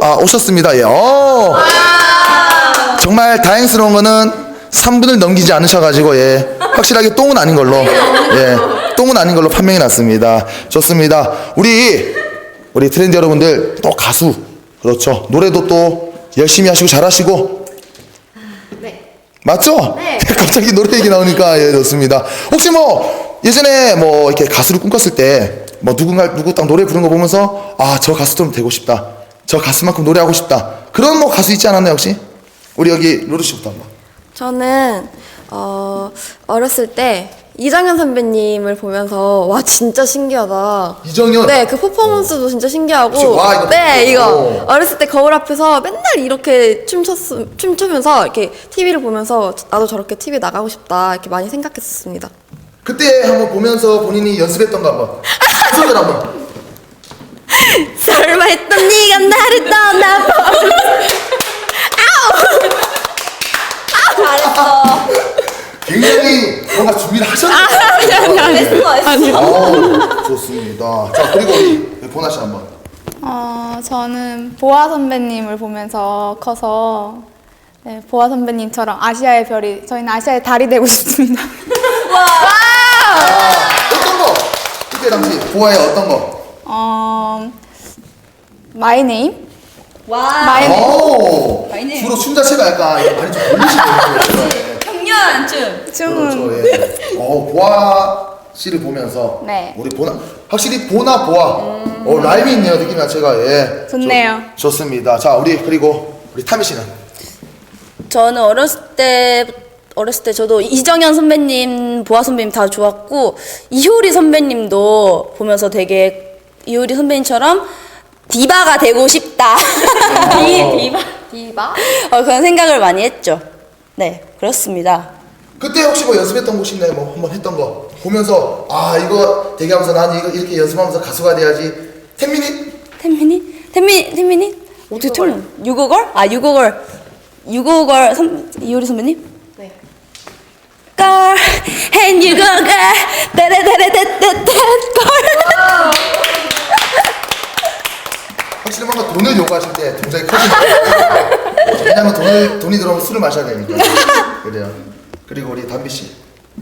아, 오셨습니다. 예. 어. 정말 다행스러운 거는 3분을 넘기지 않으셔가지고, 예. 확실하게 똥은 아닌 걸로, 예. 똥은 아닌 걸로 판명이 났습니다. 좋습니다. 우리, 우리 트렌드 여러분들 또 가수, 그렇죠. 노래도 또 열심히 하시고 잘하시고, 네. 맞죠? 갑자기 노래 얘기 나오니까 예 좋습니다. 혹시 뭐 예전에 뭐 이렇게 가수를 꿈꿨을 때 뭐 누군가 누구 딱 노래 부르는 거 보면서 아 저 가수처럼 되고 싶다. 저 가수만큼 노래하고 싶다. 그런 뭐 가수 있지 않았나요 혹시? 우리 여기 루루 씨부터 한번. 저는 어, 어렸을 때 이정현 선배님을 보면서 와 진짜 신기하다. 이정현. 네, 그 퍼포먼스도 진짜 신기하고. 와, 이거 네. 이거 오. 어렸을 때 거울 앞에서 맨날 이렇게 춤췄 춤추면서 이렇게 TV를 보면서 나도 저렇게 TV 나가고 싶다 이렇게 많이 생각했었습니다. 그때 한번 보면서 본인이 연습했던 거 한번. 소절 한번. 설마 했던 네가 나를 떠나 굉장히 뭔가 준비를 하셨네요. 아니 아우, 좋습니다. 자 그리고 우리 보나 씨 한번. 어, 저는 보아 선배님을 보면서 커서 네, 보아 선배님처럼 아시아의 별이 저희는 아시아의 달이 되고 싶습니다. 아, 어떤 거? 그때 당시 보아의 어떤 거? 어, 마이 네임? 와 마이 네임. 오, 많이 주로 춤 자체가 약간 많이 좀 걸리시네요. 청년 춤 춤은 그렇죠. 예. 어, 보아 씨를 보면서 네. 우리 보나 확실히 보나 보아. 어, 라임이 있네요. 느낌 자체가 예. 좋네요. 좋, 좋습니다. 자, 우리 그리고 우리 타미 씨는 저는 어렸을 때 어렸을 때 저도 이정현 선배님, 보아 선배님 다 좋았고 이효리 선배님도 보면서 되게 이효리 선배님처럼 디바가 되고 싶다. 디, 디바. 디바? 어, 그런 생각을 많이 했죠. 네, 그렇습니다. 그때 혹시 뭐 연습했던 곡 있나요? 뭐 한번 했던 거 보면서 아 이거 대기하면서 난 이거 이렇게 연습하면서 가수가 돼야지. 텐미닛 텐미니? 텐미니? 텐미니? 어떻게 틀려? 유고걸? 아, 유고걸. 유고걸 선, 이효리 선배님? 네. Girl, and you go girl, 데레데레데데데 girl. 확실히 뭔가 돈을 요구하실 때 동작이 커지네요. 왜냐면 돈을 돈이 들어오면 술을 마셔야 되니까. 그래요. 그리고 우리 담비 씨.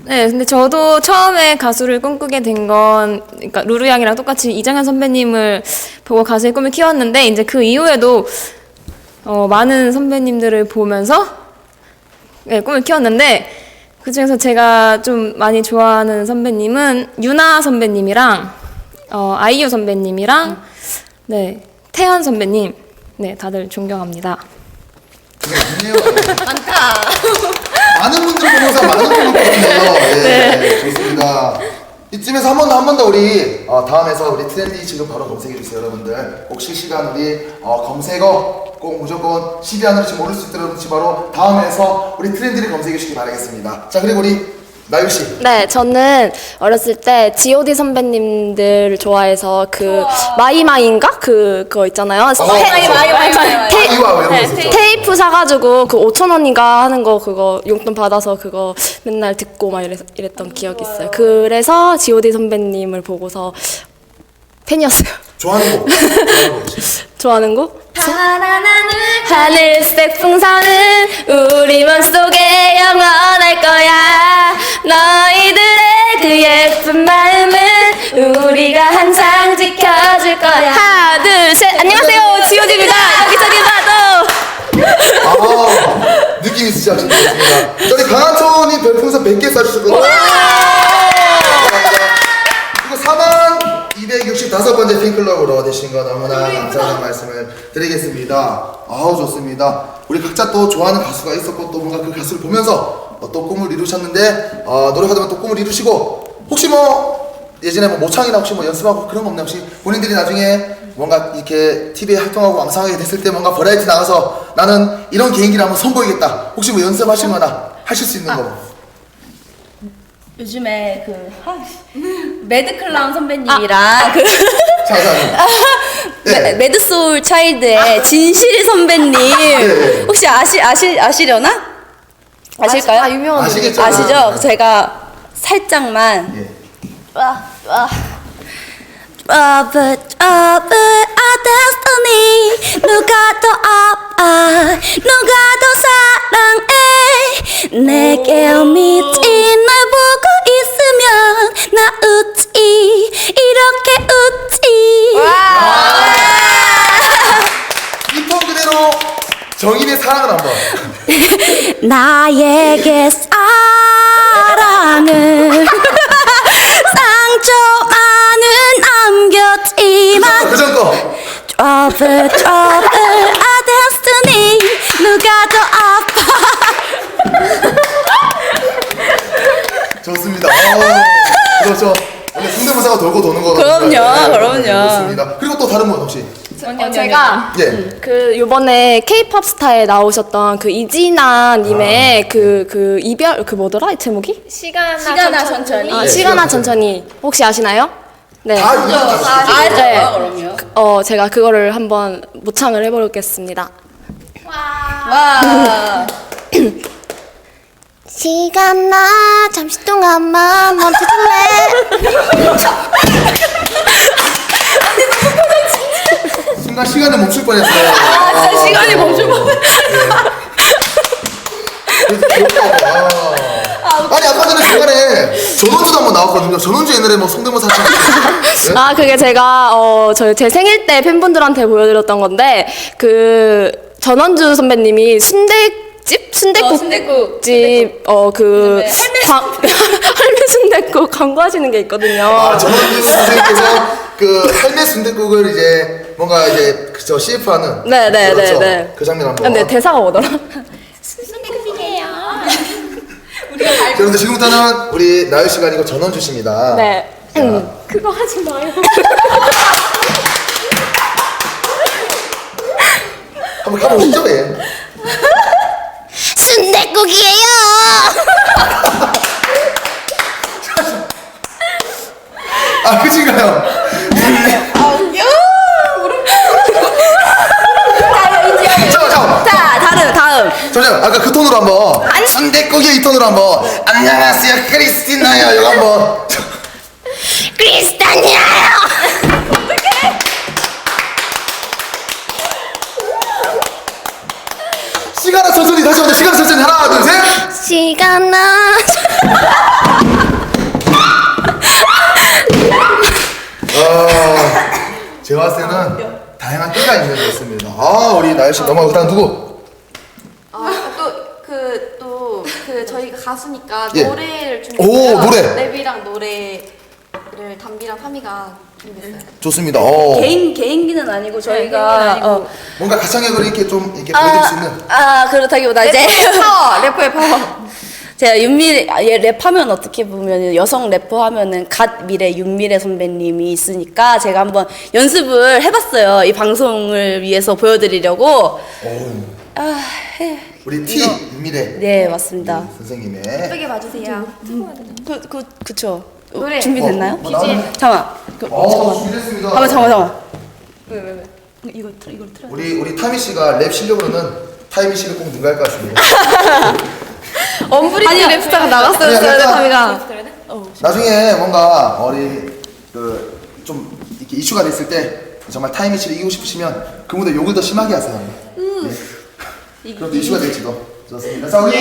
네, 근데 저도 처음에 가수를 꿈꾸게 된 건, 그러니까 루루 양이랑 똑같이 이정현 선배님을 보고 가수의 꿈을 키웠는데, 이제 그 이후에도, 어, 많은 선배님들을 보면서, 네, 꿈을 키웠는데, 그 중에서 제가 좀 많이 좋아하는 선배님은 유나 선배님이랑, 어, 아이유 선배님이랑, 네, 태연 선배님, 네, 다들 존경합니다. 있네요. 많다. 많은 분들 보면서 많은 분을 보거든요. 예, 좋습니다. 이쯤에서 한 번 더 한 번 더 우리 어, 다음에서 우리 트렌디 지금 바로 검색해 주세요, 여러분들. 꼭 실시간 우리 어, 검색어 꼭 무조건 10위 안으로 지금 오를 수 있도록 지금 바로 다음에서 우리 트렌디를 검색해 주시기 바라겠습니다. 자 그리고 우리 나유 씨. 네, 저는 어렸을 때 G.O.D 선배님들 좋아해서 그 마이마이인가 그 그거 있잖아요. 마이, 마이, 마이, 마이, 마이. 테- 아이와 외우고 있었죠. 네, 테이프 사가지고 그 5천 원인가 하는 거 그거 용돈 받아서 그거 맨날 듣고 막 이랬, 이랬던 기억이 있어요. 그래서 G.O.D 선배님을 보고서 팬이었어요. 좋아하는 곡. 좋아하는 곡 혹시? 좋아하는 곡? 하늘 하늘색 풍선은 우리 몸속에 영원할 거야 너희들의 그 예쁜 마음은 우리가 항상 지켜줄 거야 하나 둘셋 안녕하세요 지오디입니다 여기저기 봐도 아 느낌 있으시죠? 진짜 좋습니다. 저희 강한천이 별풍선 100개 쏴주셨거든요. 그리고 4만 265번째 팬클럽으로 되신 거 너무나 감사하다는 말씀을 드리겠습니다. 아우 좋습니다. 우리 각자 또 좋아하는 가수가 있었고 또 뭔가 그 가수를 보면서 어, 또 꿈을 이루셨는데 어, 노력하다 보면 또 꿈을 이루시고 혹시 뭐 예전에 뭐 모창이나 혹시 뭐 연습하고 그런 거 없나요? 혹시 본인들이 나중에 뭔가 이렇게 TV에 활동하고 왕성하게 됐을 때 뭔가 버라이티 나가서 나는 이런 개인기를 한번 선보이겠다. 혹시 뭐 연습하신 거나 하실 수 있는 거. 요즘에 그 아, 매드클라운 선배님이랑 그 자, 자, 자. 메- 네. 매드소울 차일드의 진실 선배님 네. 혹시 아시 아시 아시려나? 아실까요? 아, 유명한 아시겠죠? 아시죠? 제가 살짝만 예. 와, 와. Trouble, trouble, our destiny. 누가 더 아파? 누가 더 사랑해? 내게 미친 날 보고 있으면 나 웃지. 이렇게 웃지. 이폰 그대로 정인의 사랑을 한번. 나에게 사랑을 상처만은 남겼지만 그 정도. 그 Trouble, trouble, destiny 누가 더 아파 좋습니다. 어, 그렇죠. 원래 성대모사가 돌고 도는 거거든요. 그럼요, 네, 그럼요. 좋습니다. 그리고 또 다른 분 혹시? 어, 제가 예. 그 요번에 케이팝 스타에 나오셨던 그 이진아 님의 그 그 이별 그 뭐더라 이 제목이? 시간아, 시간아 천천히 아, 네, 시간아 시간아 천천히 혹시 아시나요? 네. 다 이거 다 아시죠? 알죠 네. 그럼요 어 제가 그거를 한번 모창을 해보겠습니다. 와 시간아 잠시 동안만 멈춰줄래? 순간 시간을 멈출 뻔했어요. 아 진짜 시간이 멈출 뻔 그래서 귀엽다. 아. 아니 아까 전에 중간에 전원주도 한번 나왔거든요. 전원주 옛날에 뭐 성대모사. 네? 아 그게 제가 어 저희 제 생일 때 팬분들한테 보여드렸던 건데 그 전원주 선배님이 순대 집 순대국 어, 순댓국. 집 어그 할매 순대국 광고하시는 게 있거든요. 아 전원주 선생님께서 그 할매 순대국을 이제 뭔가 이제 그저 CF하는 네, 네, 그렇죠. 네, 네. 그 장면 한번. 근데 대사가 뭐더라? 자, 그런데 지금부터는 우리 나유 씨가 아니고 전원주 씨입니다. 네. 음, 그거 하지 마요. 한번 가보시죠, 예. 순대국이에요. 아, 그친가요? 잠깐, 잠깐. 자 다음 다음 잠시만, 아까 그 톤으로 한번. 순대국의 이 톤으로 한번. 안녕하세요, 크리스티나요. 이거 한번. 크리스탄이에요. 시간아 천천히 다시 한번 시간 천천히 하나, 둘, 셋. 시간아. 아, 제가 봤을 때는 다양한 때가 있는 것 같습니다. 아, 우리 나유 씨 넘어가고 다음 누구? 또그 또 그 저희 가 가수니까 예. 노래를 오, 준비했어요. 노래. 랩이랑 노래를 담비랑 타미가 준비했어요. 좋습니다. 어. 개인 개인기는 아니고 저희가 어, 뭔가 가창력을 이렇게 좀 이렇게 보여드릴 수 있는. 아 그렇다기보다 이제 파워 래퍼의 파워. 제가 윤미래 아, 얘 랩하면 어떻게 보면 여성 래퍼 하면은 갓 미래 윤미래 선배님이 있으니까 제가 한번 연습을 해봤어요 이 방송을 위해서 보여드리려고 아, 해. 우리 T 윤미래 네 맞습니다 선생님의 예쁘게 봐주세요. 그, 그, 그쵸 어, 노래. 준비됐나요? 어, 뭐 나오네. 잠깐만 그, 어, 준비됐습니다. 잠깐만 잠깐만 잠깐만 우리 우리 타미 씨가 랩 실력으로는 타이미 씨를 꼭 능가할 것 같습니다. 언브리드 랩스타가 나갔어요. 약간- 타미가. 나중에 뭔가 우리 그좀 이렇게 이슈가 됐을 때 정말 타이미 씨를 이기고 싶으시면 그분들 욕을 더 심하게 하세요. 네. 그럼 또 이슈가 될지도 좋습니다. 자 우리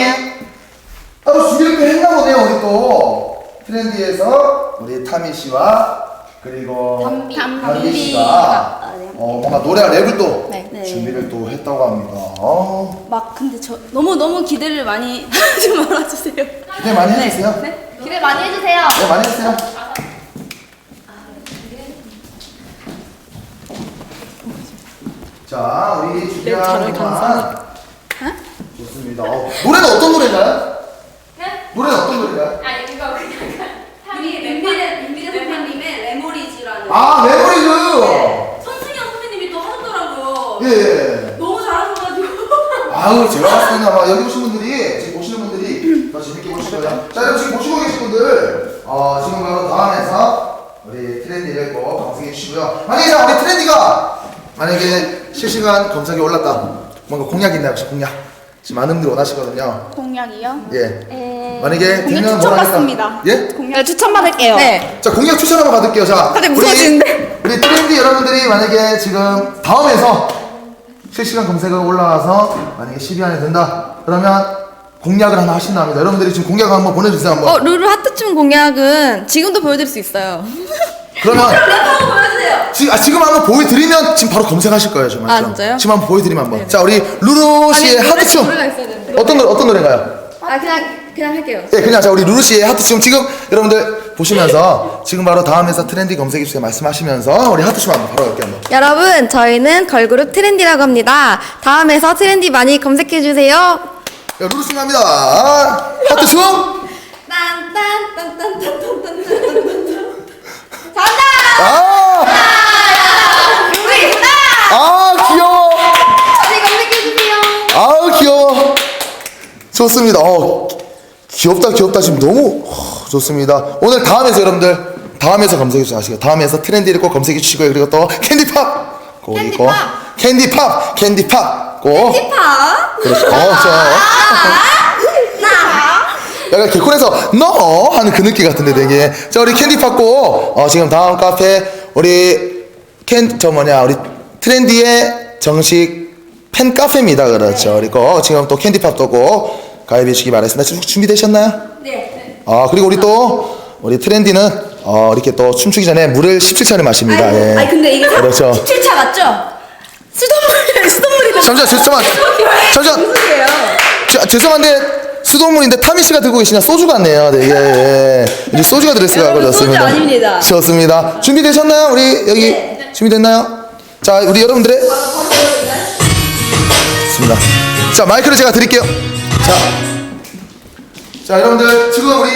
따로 준비를 또 했나 보네요. 우리 또 트렌디에서 우리 타미 씨와 그리고 담비, 씨가 어, 뭔가 노래와 랩을 또 네. 준비를 또 했다고 합니다. 어, 막 근데 저 너무 너무 기대를 많이 하지 말아주세요 기대 많이 해주세요. 네, 기대 많이 해주세요. 많이 해주세요. 자, 우리 준비한 동안 좋습니다. 어, 노래는 어떤 노래인가요? 노래는 어떤 노래인가요? 윤미래 윤미래 선배님의 레모리즈라는 아, 메모리즈! 선승현 선배님이 또 하셨더라고요 예, 예. 너무 잘하셔가지고 아우, 제가 봤을 때는 아마 여기 오신 분들이, 지금 보시는 분들이 더 재밌게 보실 거예요. 자, 여러분 지금 보시고 계신 분들, 어, 지금 바로 다음에서 우리 트렌디를 꼭 검색해 주시고요. 만약에 자, 우리 트렌디가 만약에 실시간 검색에 올랐다. 뭔가 공약 있나요, 혹시 공약? 지금 많은 분들이 원하시거든요. 공약이요? 예. 만약에 공약 추천 받습니다. 할까? 예? 네, 추천 받을게요. 네. 자 공약 추천 한번 받을게요. 자 다들 우리- 무서워지는데? 우리 트렌디 여러분들이 만약에 지금 다음에서 실시간 검색어 올라와서 만약에 10위 안에 든다 그러면 공약을 하나 하신다 합니다. 여러분들이 지금 공약 한번 보내주세요 한번. 어 루루 하트춤 공약은 지금도 보여드릴 수 있어요. 그러면 지금, 아, 지금 한번 보여드리면 지금 바로 검색하실 거예요, 정말. 아, 진짜요? 지금 한번 보여드리면 한번. 자, 우리 루루 씨의 하트춤. 노래가 있어야 되는데. 어떤 노래, 어떤 노래인가요? 아 그냥 그냥 할게요. 예, 그냥 자, 우리 루루 씨의 하트춤 지금 여러분들 보시면서 지금 바로 다음에서 트렌디 검색해주세요 말씀하시면서 우리 하트춤 한번 바로 할게요, 한번. 여러분 저희는 걸그룹 트렌디라고 합니다. 다음에서 트렌디 많이 검색해 주세요. 야, 루루 씨 갑니다. 하트춤. 아! 아, 귀여워. 아, 귀여워. 좋습니다. 어, 귀엽다, 귀엽다. 지금 너무 어, 좋습니다. 오늘 다음에서 여러분들 다음에서 검색해 주시고 아시죠? 다음에서 트렌디를 꼭 검색해 주시고요. 그리고 또 캔디팝 꼭 있고 캔디팝, 캔디팝 꼭. 캔디팝. 그렇죠. 어, 저. 약간 개콘에서 너 하는 그 느낌 같은데 되게 자 우리 캔디팝 고 어, 지금 다음 카페 우리 캔 저 뭐냐 우리 트렌디의 정식 팬 카페입니다 그렇죠 그리고 지금 또 캔디팝도 꼭 가입해 주시기 바라겠습니다 준비되셨나요? 네. 아 그리고 우리 또 우리 트렌디는 어, 이렇게 또 춤추기 전에 물을 17차를 마십니다 예. 아니 근데 이게 그렇죠 17차 맞죠? 수돗물 수돗물이 잠시만 잠시만 잠시만 자, 죄송한데 수돗물인데 타미 씨가 들고 계시냐 소주 같네요. 네, 예, 예. 이제 소주가 들었을 것 여러분, 같습니다. 소주 아닙니다. 좋습니다. 준비되셨나요? 우리 여기 준비됐나요? 자, 우리 여러분들의 좋습니다. 자, 마이크를 제가 드릴게요. 자, 자, 여러분들 지금 우리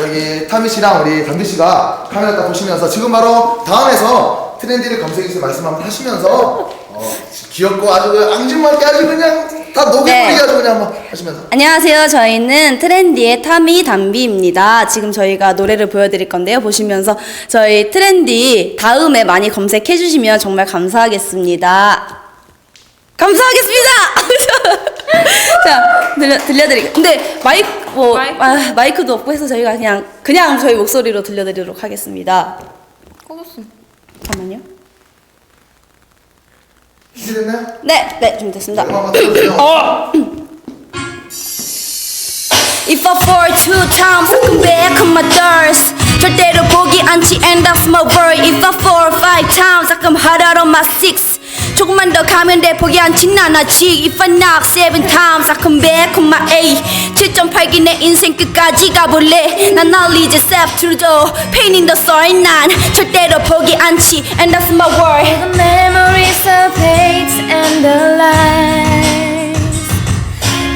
여기 타미 씨랑 우리 담비 씨가 카메라 딱 보시면서 지금 바로 다음에서 트렌디를 검색해서 말씀 한번 하시면서 어, 귀엽고 아주 그 앙증맞게 아주 그냥 다 녹여버리게 네. 아주 그냥 한번 하시면서 안녕하세요. 저희는 트렌디의 타미 담비입니다. 지금 저희가 노래를 보여드릴 건데요. 보시면서 저희 트렌디 다음에 많이 검색해 주시면 정말 감사하겠습니다. 감사하겠습니다. 자 들려 들려드릴게요. 근데 마이크 뭐 마이크. 아, 마이크도 없고 해서 저희가 그냥 그냥 저희 목소리로 들려드리도록 하겠습니다. 잠깐만요. 준비됐나요? 네, 네, 준비됐습니다. 음악 한번 들어주세요. If I fall two times, I come back on my thirst. 절대로 포기 않지, and that's my word. If I fall five times, I come harder on my six. 조금만 더 가면 돼, 포기 않진 않았지. If I knock seven times, I come back on my eight. 7.8기 내 인생 끝까지 가볼래. 난널 이제 step to the pain in the soul. 난 절대로 포기 않지, and that's my word. The memories of hate and the lies.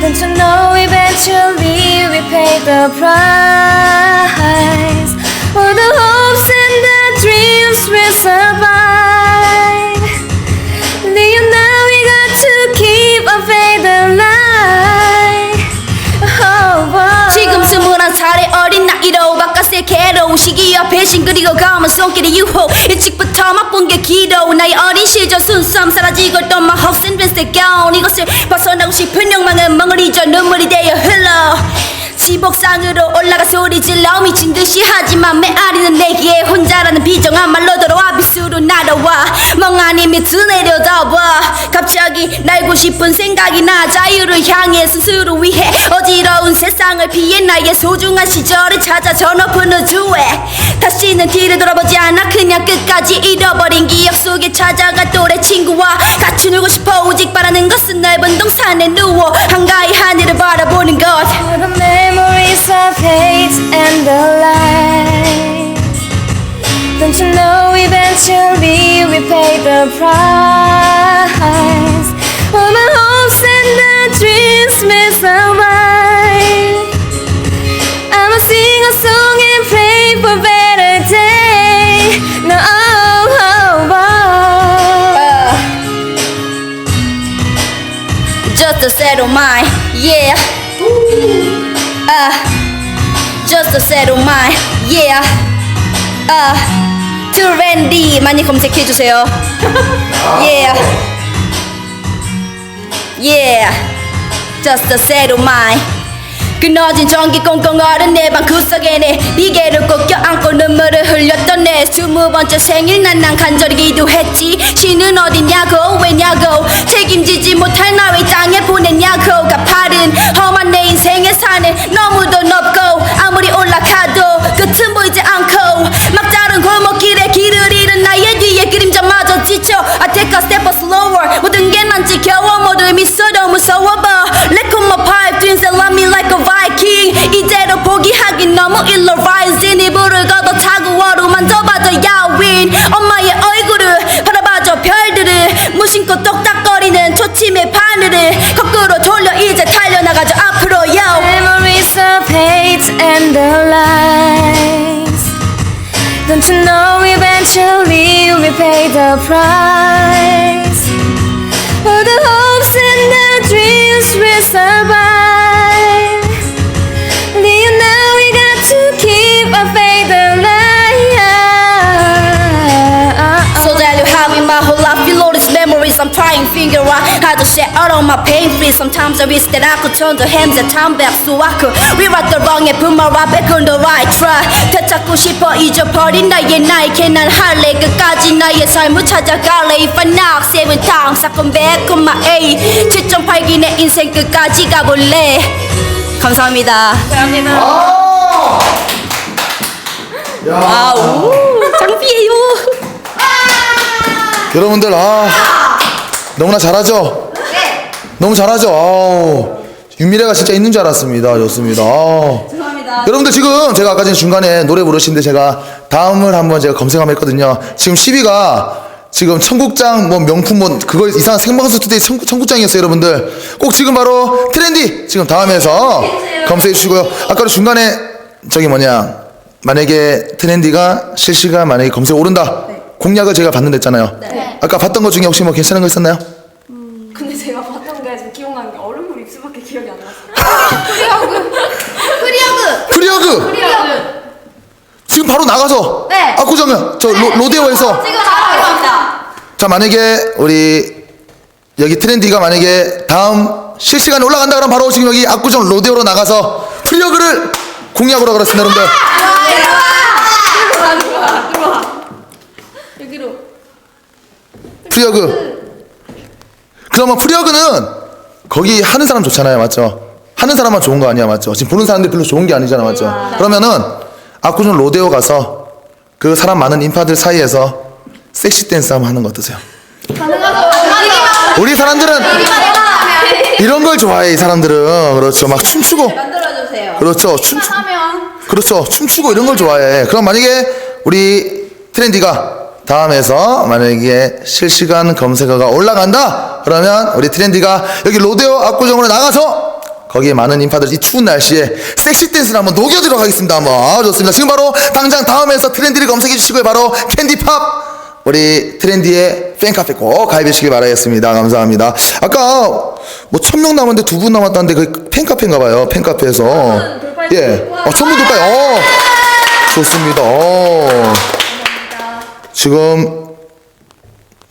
Don't you know eventually we pay the price? 시기와 배신 그리고 검은 손길의 유혹. 일찍부터 맛본 게 길어 나의 어린 시절 순수함 사라지고 hopes and dreams they gone 이것을 벗어나고 싶은 욕망은 잊어 눈물이 되어 흘러 지복상으로 올라가 소리 질러 미친 듯이 하지만 메아리는 내기에 혼자라는 비정한 말로 들어와. 비수로 날아와. 멍하니 밑을 내려다봐. 갑자기 날고 싶은 생각이 나 자유를 향해 스스로 위해 어지러운 세상을 피해 나의 소중한 시절을 찾아 저 높은 우주에. 다시는 뒤를 돌아보지 않아 그냥 끝까지 잃어버린 기억 속에 찾아가 또래 친구와 같이 놀고 싶어. 오직 바라는 것은 넓은 동산에 누워 한가히 하늘을 바라보는 것 memories of hate and the lies. Don't you know eventually we pay the price? For the hopes and the dreams may survive. I'ma sing a song and pray for better day. No, oh, oh, oh. Uh, just a settle mind, yeah. just a settle mind, yeah. Uh, 트렌디 많이 검색해 주세요. yeah. Yeah. Just a settle mind. 끊어진 전기 꽁꽁 얼은 내 방 구석에 내 비계를 꼭 껴안고 눈물을 흘렸던 내 스무 번째 생일 난 난 간절히 기도했지. 신은 어딨냐고 왜냐고. 책임지지 못할 나 왜 땅에 보냈냐고. 가파른 험한 내 인생의 산은 너무도 높고 아무리 올라가도 끝은 보이지 않고 막다른 골목길에 길을 잃은 나의 뒤에 I take a step slower. 모든 게 난 지겨워. 모두 미소도 무서워. 봐 Lick on my pipe twins and love me like a 너무 일러 rising 이불을 걷어 어루 만져봐도 야윈 엄마의 얼굴을 바라봐줘 별들을 무심코 똑딱거리는 초침의 바늘을 거꾸로 돌려 이제 달려나가죠 앞으로 yo Memories of hate and the lies. Don't you know eventually will pay the price? For the hopes and the dreams will survive. Figure out how to share all of my pain free. Sometimes I wish that I could turn the hands and time back so I could rewrite the wrong and put my right back on the right track. 되찾고 싶어 잊어버린 나의 나에게 난 할래 끝까지 나의 삶을 찾아갈래 If I knock seven times I come back on my A 7.8기 내 인생 끝까지 가볼래 감사합니다 아! 야. 아우 장비예요 여러분들 아 너무나 잘하죠? 너무 잘하죠. 아우 윤미래가 진짜 있는 줄 알았습니다. 좋습니다. 아우. 여러분들 지금 제가 아까 전에 중간에 노래 부르시는데 제가 다음을 한번 제가 검색 한번 했거든요. 지금 10위가 지금 청국장 뭐 명품 뭐 그거 이상한 생방송 투데이 청, 청국장이었어요 여러분들 꼭 지금 바로 트렌디 지금 다음에서 검색해 주시고요 아까 중간에 저기 뭐냐 만약에 트렌디가 실시간 만약에 검색 오른다 공약을 제가 받는다 했잖아요. 아까 봤던 것 중에 혹시 뭐 괜찮은 거 있었나요? 근데 제가 봤던 게 지금 기억나는 게 얼음물 입술밖에 기억이 안 나서. 프리어그! 지금 바로 나가서 네. 압구정면 저 로, 로데오에서. 지금 나가겠습니다. 자 만약에 우리 여기 트렌디가 만약에 다음 실시간에 올라간다 그러면 바로 지금 여기 압구정 로데오로 나가서 프리어그를 공약으로 그렇습니다 여러분들 프리어그. 그러면 프리어그는 거기 하는 사람 좋잖아요 맞죠? 하는 사람만 좋은 거 아니야 맞죠? 지금 보는 사람들 별로 좋은 게 아니잖아 맞죠? 그러면은 압구정 로데오 가서 그 사람 많은 인파들 사이에서 섹시 댄스 한번 하는 거 어떠세요? 우리 사람들은 이런 걸 좋아해 이 사람들은. 그렇죠. 막 춤추고. 그렇죠. 춤 그렇죠. 춤추고 이런 걸 좋아해. 그럼 만약에 우리 트렌디가 다음에서 만약에 실시간 검색어가 올라간다 그러면 우리 트렌디가 여기 로데오 압구정으로 나가서 거기에 많은 인파들 이 추운 날씨에 섹시 댄스를 한번 녹여드리도록 하겠습니다 한번 아, 좋습니다 지금 바로 당장 다음에서 트렌디를 검색해 주시고요 바로 캔디팝 우리 트렌디의 팬카페 꼭 가입해 주시기 바라겠습니다. 감사합니다. 아까 뭐 천 명 남았는데 두 분 남았다는데 그 팬카페인가 봐요. 팬카페에서. 예. 어, 천분 돌파요. 어. 좋습니다. 어. 지금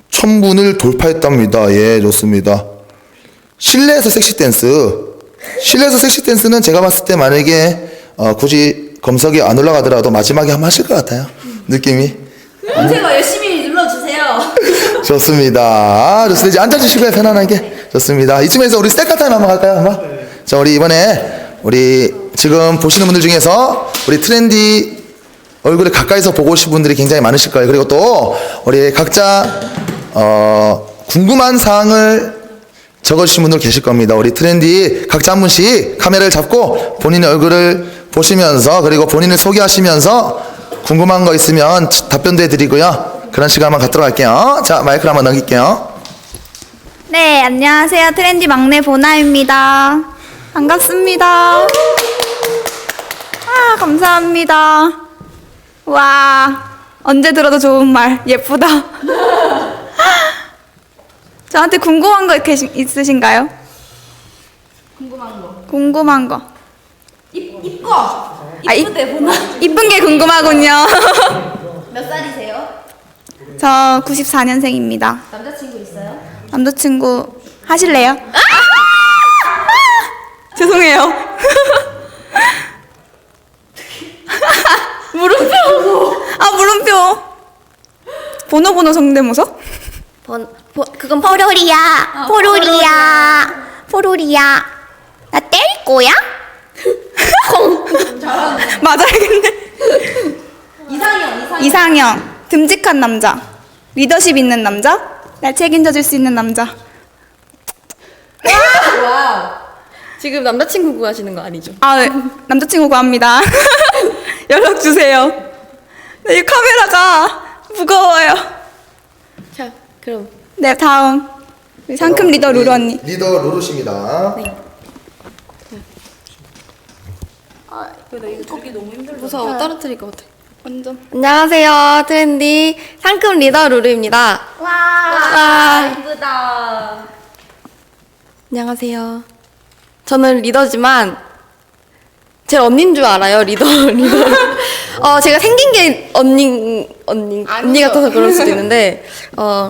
천 분을 돌파했답니다. 예, 좋습니다. 실내에서 섹시 댄스. 실내에서 섹시 댄스는 제가 봤을 때 만약에 어, 굳이 검색이 안 올라가더라도 마지막에 한번 하실 것 같아요. 느낌이. 제가 열심히 눌러주세요 좋습니다. 아, 좋습니다. 이제 앉아주시고요, 편안하게. 좋습니다. 이쯤에서 우리 스테카 타임 한번 갈까요, 한번? 자, 우리 이번에, 우리 지금 보시는 분들 중에서 우리 트렌디 얼굴을 가까이서 보고 오신 분들이 굉장히 많으실 거예요. 그리고 또, 우리 각자, 어, 궁금한 사항을 적어주신 분들 계실 겁니다. 우리 트렌디 각자 한 분씩 카메라를 잡고 본인의 얼굴을 보시면서 그리고 본인을 소개하시면서 궁금한 거 있으면 답변도 해드리고요. 그런 시간 한번 갖도록 할게요. 자, 마이크를 한번 넘길게요. 네, 안녕하세요. 트렌디 막내 보나입니다. 반갑습니다. 아, 감사합니다. 와, 언제 들어도 좋은 말. 예쁘다. 저한테 궁금한 거 계시, 있으신가요? 궁금한 거. 궁금한 거. 이뻐 아, 이- 이쁜데 보나 이쁜 게 궁금하군요. 몇 살이세요? 저 94년생입니다. 남자친구 있어요? 남자친구 하실래요? 아! 죄송해요. 물음표. 아 물음표. 번호 번호 성대모사? 번, 보, 그건 포로리야. 포로리야. 포로리야. 나 때릴 거야? 맞아야겠네. 이상형 이상형 이상형 듬직한 남자. 리더십 있는 남자. 날 책임져 줄 수 있는 남자. 지금 남자친구 구하시는 거 아니죠? 아, 네. 남자친구 구합니다. 연락 주세요. 네, 이 카메라가 무거워요. 자, 그럼 네, 다음. 우리 상큼 리더 루루 언니. 리더 루루씨입니다. 무서워 떨어뜨릴 것 같아. 완전. 안녕하세요, 트렌디 상큼 리더 루루입니다. 와, 예쁘다. 안녕하세요. 저는 리더지만 제 언니인 줄 알아요, 리더 리더. 어, 제가 생긴 게 언니 언니 언니 같아서 그럴 수도 있는데 어,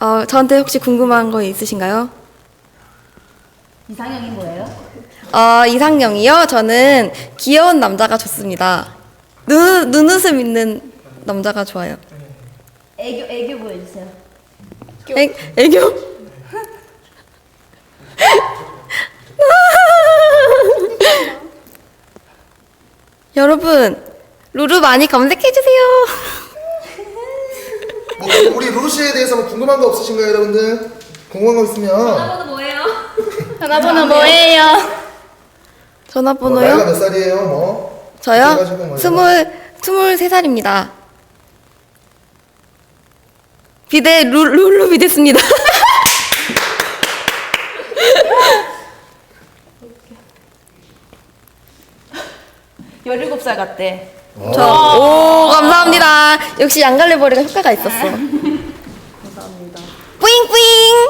어 저한테 혹시 궁금한 거 있으신가요? 이상형이 뭐예요? 어, 이상형이요? 저는 귀여운 남자가 좋습니다. 눈, 눈웃음 있는 남자가 좋아요. 애교 애교 보여주세요. 애, 애교? 여러분, 루루 많이 검색해주세요. 뭐 우리 루루 씨에 대해서 뭐 궁금한 거 없으신가요, 여러분들? 궁금한 거 있으면 전화번호 뭐예요? 뭐 전화번호요? 나이가 몇 살이에요? 뭐 저요? 그래가지고 뭐 스물, 스물세 살입니다. 비대, 루, 룰루 비대습니다. 17살 같대. 저, 오, 감사합니다. 역시 양갈래 머리가 효과가 있었어. 감사합니다. 뿌잉뿌잉!